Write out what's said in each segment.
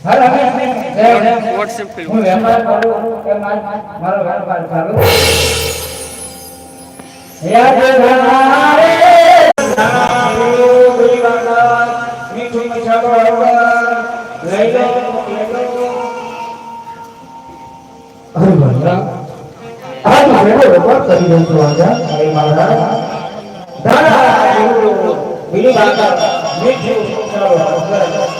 WhatsApp કર્યું હું વેપાર કરું કે મારો વેપાર ચાલુ યાદ ધનારે મીઠું મીઠા બરોબર લઈ લો અરે ભલા આ તો ભેગો વેપાર કરી રહ્યો છું રાજા અરે મારા ધનારો દીવાના મીઠું મીઠા બરોબર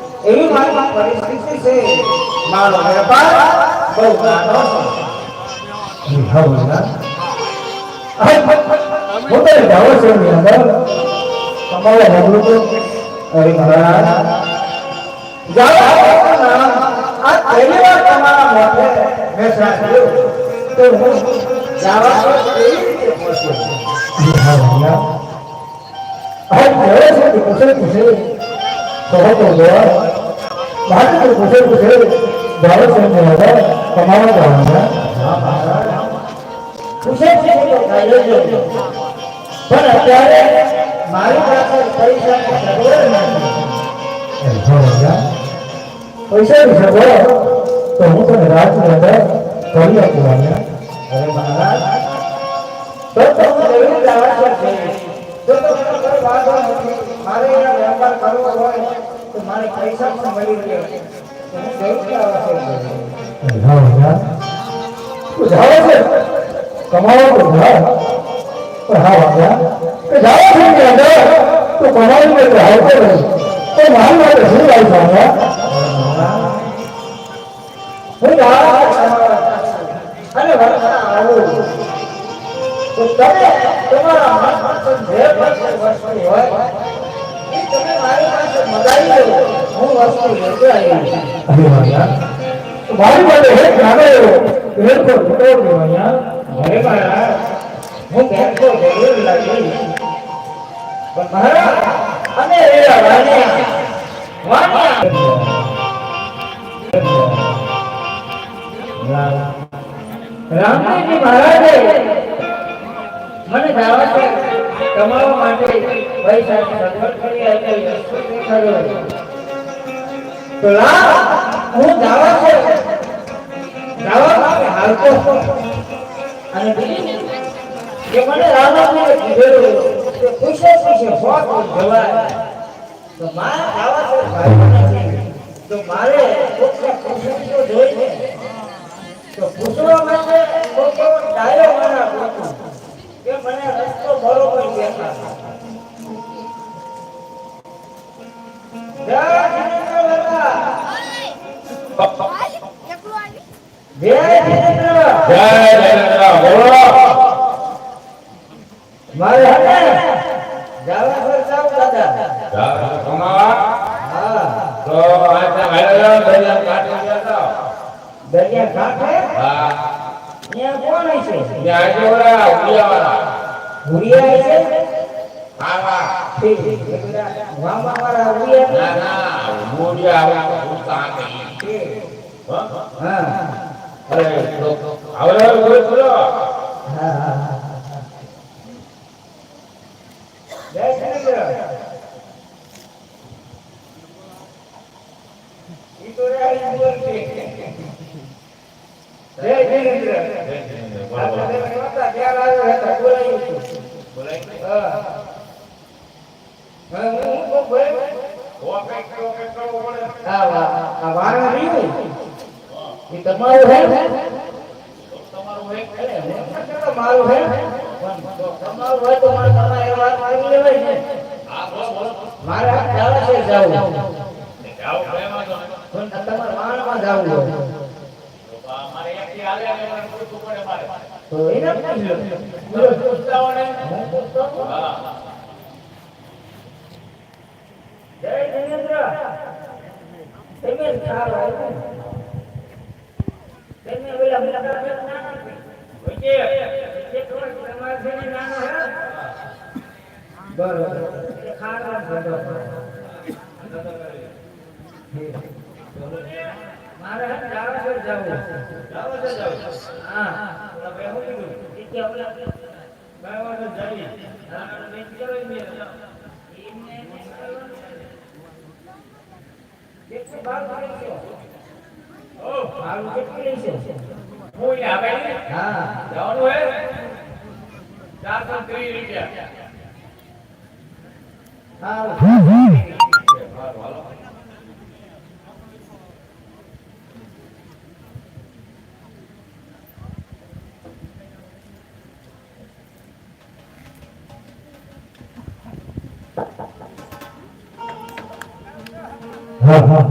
એવી મારી પરિસ્થિતિ છે? મારો વેપાર, બહુ નાનો છે હા તો જાઉં છું તમારો મોગલું તો અરે મહારાજ. આ પહેલી વાર તમારા મોઢે મેં સાંભળ્યું તો હું જાવા કેવી રીતે પહોંચ્યો? હવે ભૈયા છે કે કુશળ કુશળ કહો તો ગયો પૂછે જાઓ છે ભારત હવે તમારો જવાનું પૂછે છે તો કાઢ્યો જ નહીં. પણ અત્યારે મારી પાસે પૈસાની સગવડ નથી. પૈસા વિશે તો હું તને રાજની અંદર કરી આપું અરે મહારાજ. તો તો હું જરૂર છે તો તો કોઈ વાંધો નથી. મારે અહીંયા વેપાર કરવો હોય. તો મારે પૈસા પણ મળી તો હું જવા જાઓ છે. કમાવો તો જાઓ પણ હા ભૈયા કે જાઓ છે અંદર? તું કમાવીને તો આવતો રહે તો મારી માટે શું લાવી ભૈયા હું અને વરસા આવું તો તમે તમારા મનપસંદ જે પણ વસ્તુ હોય? તમે મારી મને દાવા કમાવા માટે તો લા હું દાવા છે. દાવા હાલતો. અને કે મને રામાજીએ કીધેલું પૂછે પૂછે હોત જવાય. તો મારા દાવા છે ભાઈ તો મારે કોકને પૂછવું તો પૂછવા માટે કોકો ડાયો મારા પૂછું કે મને રસ્તો બરોબર દેખાય જય જિનેન્દ્ર બાબા જય જિનેન્દ્ર જય જયરામ બોલો મારે હે જાવા પર જાવ દાદા જાવે કમાવા હા. તો આ હાલ્યો દરિયા કાંઠે દરિયા કાંઠે? હા. ત્યાં કોણ હશે ત્યાં આજે ઓલા ઉડિયાવાળા. ભૂરિયા હશે હા હા. ઠીક મામા વાળા ભૂરિયા ના ના ઉડિયા આવે તો પૂછતા આકે. હો? અરે હવે હવે બોલો હા હા જય જિનેન્દ્ર ઈ તો રે ઈ બોલ છે જય જિનેન્દ્ર બોલો, બોલો. આપણે નહોતા ત્યારે આવ્યો હતા બોલાયું હતું. હા હા, હું હું કહું ભાઈ ઓ કંઈક તો કંઈક કરવું પડે. આ વા- આ વારણ રહ્યું એ તમારું હે? તમારું હું? મારું હે? તમારું હોય તો મારે તમારે વાત કરી લેવાય બોલો મારે આ છે જાવું. તમારે વાણમાં જાવું હોય. એકથી પૂછવું પડે મારે. તો એને પૂછતા? હો ને? હું મારે જાવ હા આપણે બાર કેટલી છે? હું અહીંયા આવે ને? હા જવાનું હે? ચારસો ત્રીસ રૂપિયા. હા હારું, હાલો. હા હા હા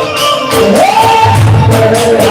આ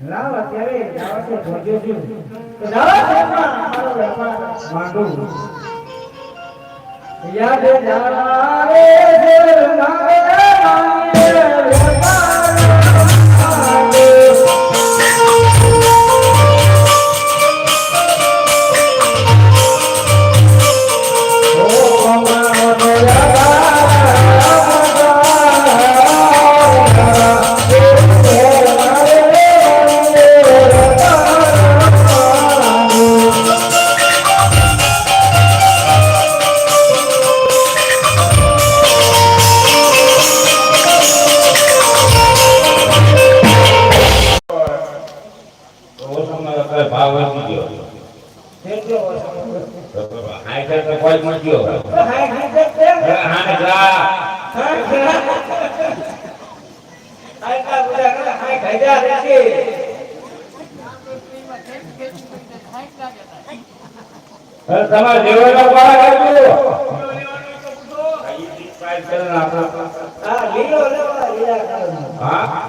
લાવ અત્યારે જાવા તો જાવા છે યાદ જાવા રે અત્યારે ભાવ વધી ગયો. મળી ગયો. તમારે જેવાનો પાડા કરજો. હા?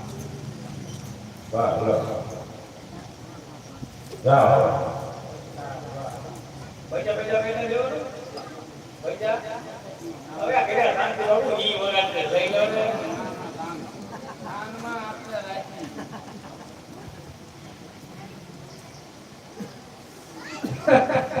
પૈસા પૈસા પૈસા દેવાનું પૈસા હવે આ કેડા કામ Ha ha ha.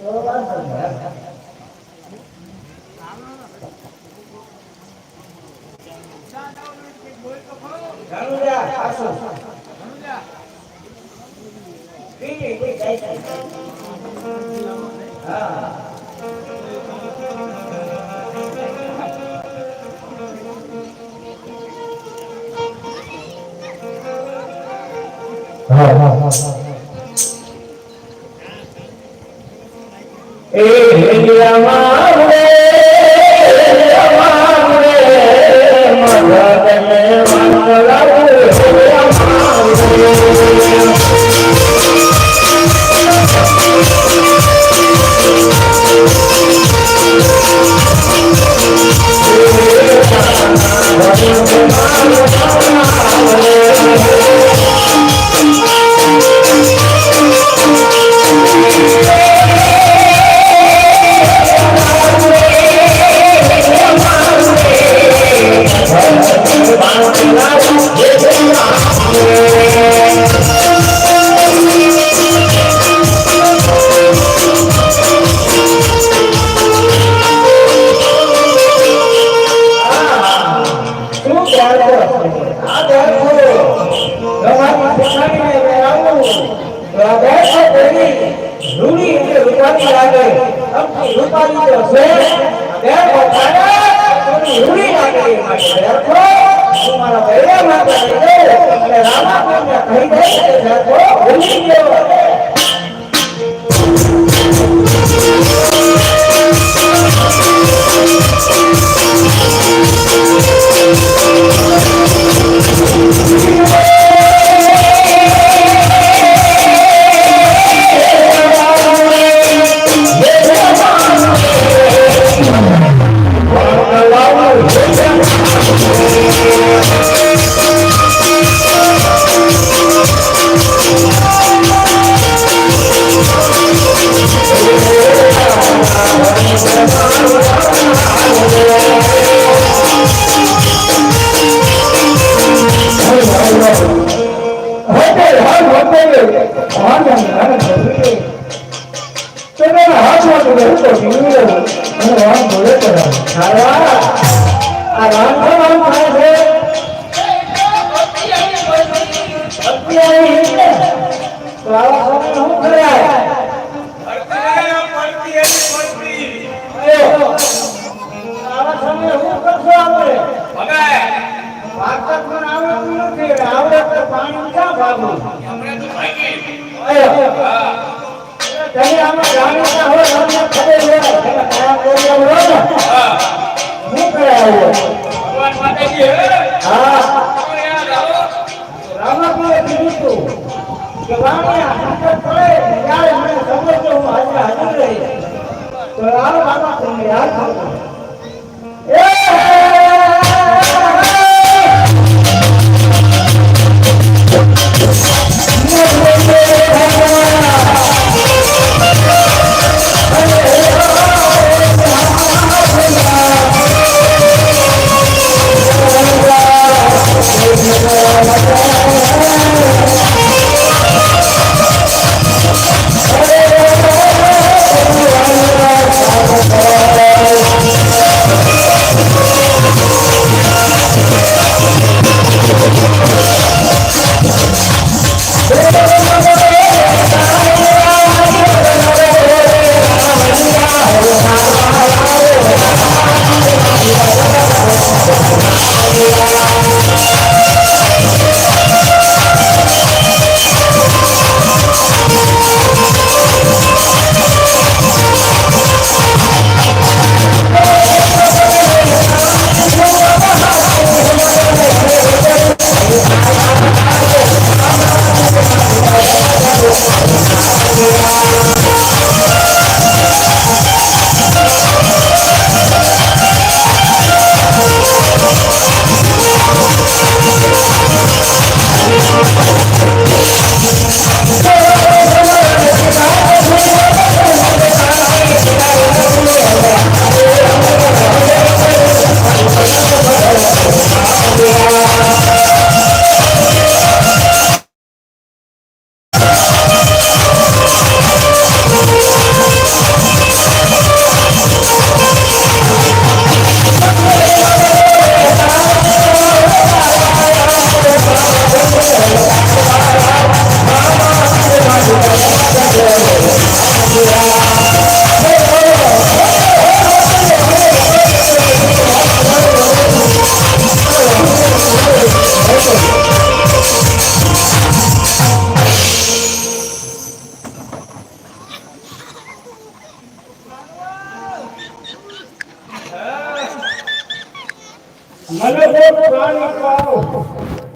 Sữa bán. Hey, રૂપાંતર છે તે બધાને ઉડી નાખી માટે રાખો તમારા દયા માટે દે અને રામાપુરને કહી દે કે રાખો ભૂલી ગયો કરો